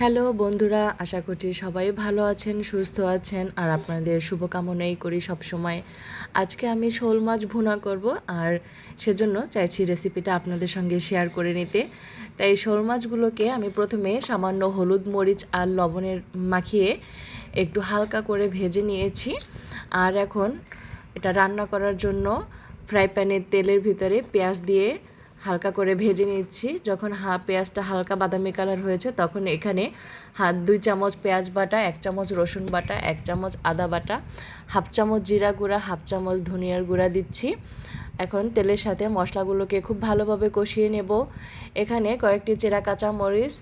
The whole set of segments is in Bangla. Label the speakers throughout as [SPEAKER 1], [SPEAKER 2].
[SPEAKER 1] হ্যালো বন্ধুরা, আশা করছি সবাই ভালো আছেন, সুস্থ আছেন, আর আপনাদের শুভকামনাই করি সব সময় আজকে আমি শোল মাছ ভুনা করব, আর সেজন্য চাইছি রেসিপিটা আপনাদের সঙ্গে শেয়ার করে নিতে। তাই শোল মাছগুলোকে আমি প্রথমে সামান্য হলুদ মরিচ আর লবণের মাখিয়ে একটু হালকা করে ভেজে নিয়েছি। আর এখন এটা রান্না করার জন্য ফ্রাই প্যানের তেলের ভিতরে পেঁয়াজ দিয়ে হালকা করে ভেজে নিচ্ছি। যখন হা, পেঁয়াজটা হালকা বাদামি কালার হয়েছে, তখন এখানে হাত দুই চামচ পেঁয়াজ বাটা, এক চামচ রসুন বাটা, এক চামচ আদা বাটা, হাফ চামচ জিরা গুঁড়া, হাফ চামচ ধনিয়ার গুঁড়া দিচ্ছি। এখন তেলের সাথে মশলাগুলোকে খুব ভালোভাবে কষিয়ে নেব। এখানে কয়েকটি চেরা কাঁচা মরিচ,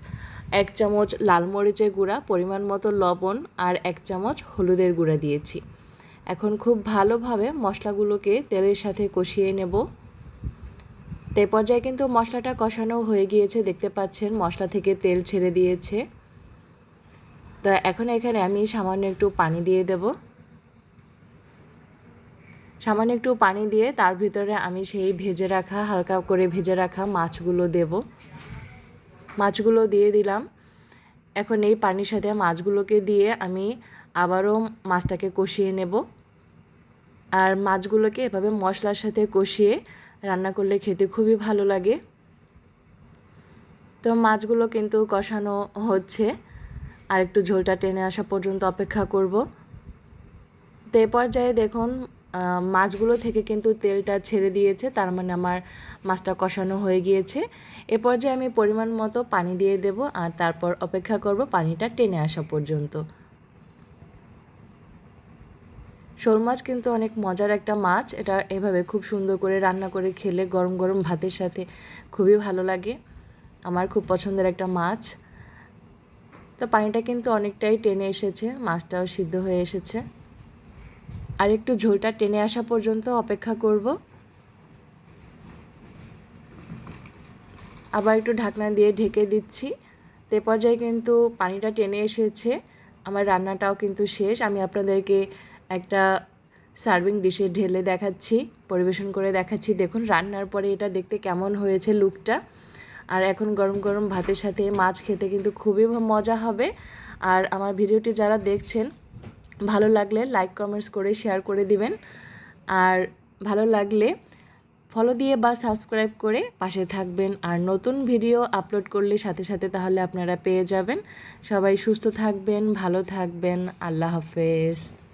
[SPEAKER 1] এক চামচ লাল মরিচের গুঁড়া, পরিমাণ মতো লবণ আর এক চামচ হলুদের গুঁড়া দিয়েছি। এখন খুব ভালোভাবে মশলাগুলোকে তেলের সাথে কষিয়ে নেব। তো এই পর্যায়ে কিন্তু মশলাটা কষানো হয়ে গিয়েছে, দেখতে পাচ্ছেন মশলা থেকে তেল ছেড়ে দিয়েছে। তো এখন এখানে আমি সামান্য একটু পানি দিয়ে দেব। সামান্য একটু পানি দিয়ে তার ভিতরে আমি সেই ভেজে রাখা, হালকা করে ভেজে রাখা মাছগুলো দেব। মাছগুলো দিয়ে দিলাম। এখন এই পানির সাথে মাছগুলোকে দিয়ে আমি আবারও মাছটাকে কষিয়ে নেব। আর মাছগুলোকে এভাবে মশলার সাথে কষিয়ে রান্না করলে খেতে খুবই ভালো লাগে। তো মাছগুলো কিন্তু কষানো হচ্ছে। আর একটু ঝোলটা টেনে আসা পর্যন্ত অপেক্ষা করব। তো এ পর্যায়ে দেখুন মাছগুলো থেকে কিন্তু তেলটা ছেড়ে দিয়েছে, তার মানে আমার মাছটা কষানো হয়ে গিয়েছে। এ পর্যায়ে আমি পরিমাণ মতো পানি দিয়ে দেব আর তারপর অপেক্ষা করব পানিটা টেনে আসা পর্যন্ত। শোল মাছ কিন্তু অনেক মজার একটা মাছ। এটা এভাবে খুব সুন্দর করে রান্না করে খেলে গরম গরম ভাতের সাথে খুবই ভালো লাগে। আমার খুব পছন্দের একটা মাছ। তো পানিটা কিন্তু অনেকটাই টেনে এসেছে, মাছটাও সিদ্ধ হয়ে এসেছে। আর একটু ঝোলটা টেনে আসা পর্যন্ত অপেক্ষা করব। আবার একটু ঢাকনা দিয়ে ঢেকে দিচ্ছি। তে পর্যায়ে কিন্তু পানিটা টেনে এসেছে। আমার রান্নাটাও কিন্তু শেষ। আমি আপনাদেরকে একটা সার্ভিং ডিশে ঢেলে দেখাচ্ছি, পরিবেশন করে দেখাচ্ছি। দেখুন, রান্নার পরে এটা দেখতে কেমন হয়েছে লুকটা। আর এখন গরম গরম ভাতের সাথে মাছ খেতে কিন্তু খুবই মজা হবে। আর আমার ভিডিওটি যারা দেখছেন, ভালো লাগলে লাইক, কমেন্টস করে শেয়ার করে দিবেন। আর ভালো লাগলে ফলো দিয়ে বা সাবস্ক্রাইব করে পাশে থাকবেন। আর নতুন ভিডিও আপলোড করলে সাথে সাথে তাহলে আপনারা পেয়ে যাবেন। সবাই সুস্থ থাকবেন, ভালো থাকবেন। আল্লাহ হাফেজ।